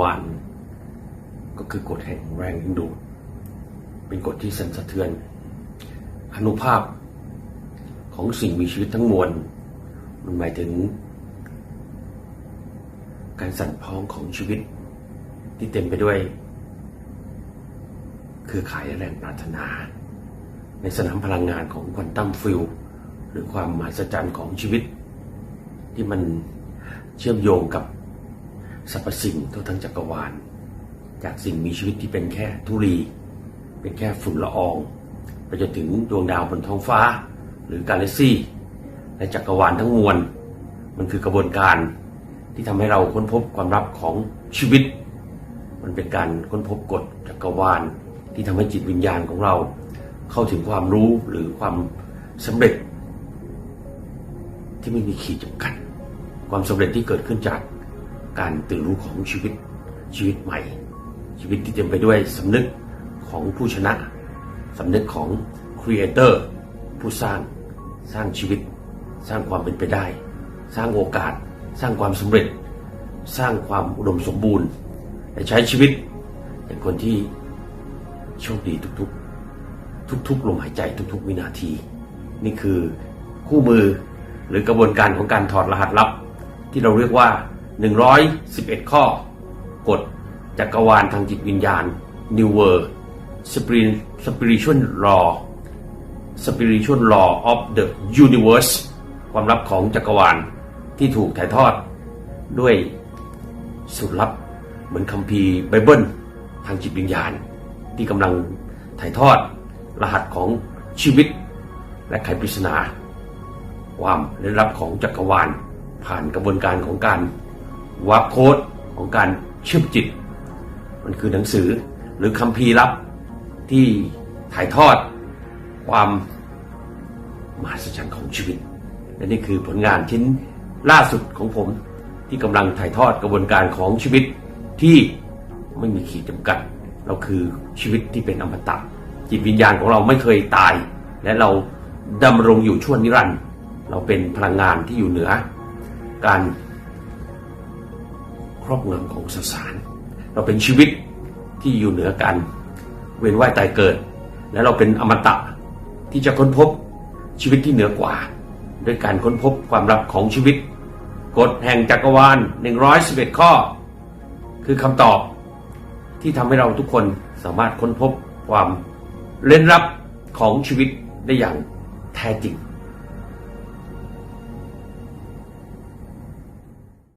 วาลก็คือกฎแห่งแรงดึงดูดเป็นกฎที่สั่นสะเทือนอนุภาพของสิ่งมีชีวิตทั้งมวล มันหมายถึง การสั่นพ้องของชีวิต ที่เต็มไปด้วย คือขายและแรงปรารถนา ในสนามพลังงานของควอนตัมฟิลหรือความมหัศจรรย์ของชีวิต ที่มันเชื่อมโยงกับ สรรพสิ่งทั่วทั้งจักรวาล จากสิ่งมีชีวิตที่เป็นแค่ธุลี เป็นแค่ฝุ่นละออง ไปจนถึงดวงดาวบนท้องฟ้า หรือกาแล็กซี่และจักรวาลทั้งมวล มันคือกระบวนการที่ทำให้เราค้นพบความลับของชีวิต มันเป็นการค้นพบกฎจักรวาล ที่ทำให้จิตวิญญาณของเรา เข้าถึงความรู้หรือความสำเร็จ ที่ไม่มีขีดจำกัด ความสำเร็จที่เกิดขึ้นจาก การตื่นรู้ของชีวิตชีวิตใหม่ ชีวิตที่เต็มไปด้วยสำนึกของผู้ชนะสำนึกของครีเอเตอร์ผู้สร้างสร้างชีวิต สร้างความเป็นไปได้ สร้างโอกาส สร้างความสำเร็จ สร้างความอุดมสมบูรณ์และใช้ชีวิตเป็นคนที่โชคดีทุกๆ ทุกๆลมหายใจทุก ๆ วินาที นี่คือคู่มือหรือกระบวนการของการถอดรหัสลับ ที่เราเรียกว่า 111 ข้อกฎจักรวาลทางจิตวิญญาณ New World Spiritual Law Spiritual Law of the Universe ความลับของจักรวาลที่ถูกถ่ายทอด ด้วยสุดลับเหมือนคัมภีร์ไบเบิลทางจิตวิญญาณ ที่กำลังถ่ายทอดรหัสของชีวิต และไขปริศนา ความลึกลับของจักรวาล ผ่านกระบวนการของการ วาร์ปโค้ดของการเชื่อมจิต มันคือหนังสือหรือคัมภีร์ลับที่ถ่ายทอดความมหัศจรรย์ของชีวิต และนี่คือผลงานชิ้นล่าสุดของผมที่กำลังถ่ายทอดกระบวนการของชีวิตที่ไม่มีขีดจำกัด เราคือชีวิตที่เป็นอมตะจิตวิญญาณของเราไม่เคยตาย และเราดำรงอยู่ชั่วนิรันดร์เราเป็นพลังงานที่อยู่เหนือ การ ครอบงำของสสาร เราเป็นชีวิตที่อยู่เหนือการเวียนว่ายตายเกิด และเราเป็นอมตะที่จะค้นพบชีวิตที่เหนือกว่า ด้วยการค้นพบความลับของชีวิต กฎแห่งจักรวาล 111 ข้อ คือคำตอบที่ทำให้เราทุกคนสามารถค้นพบความเล่นลับของชีวิตได้อย่างแท้จริง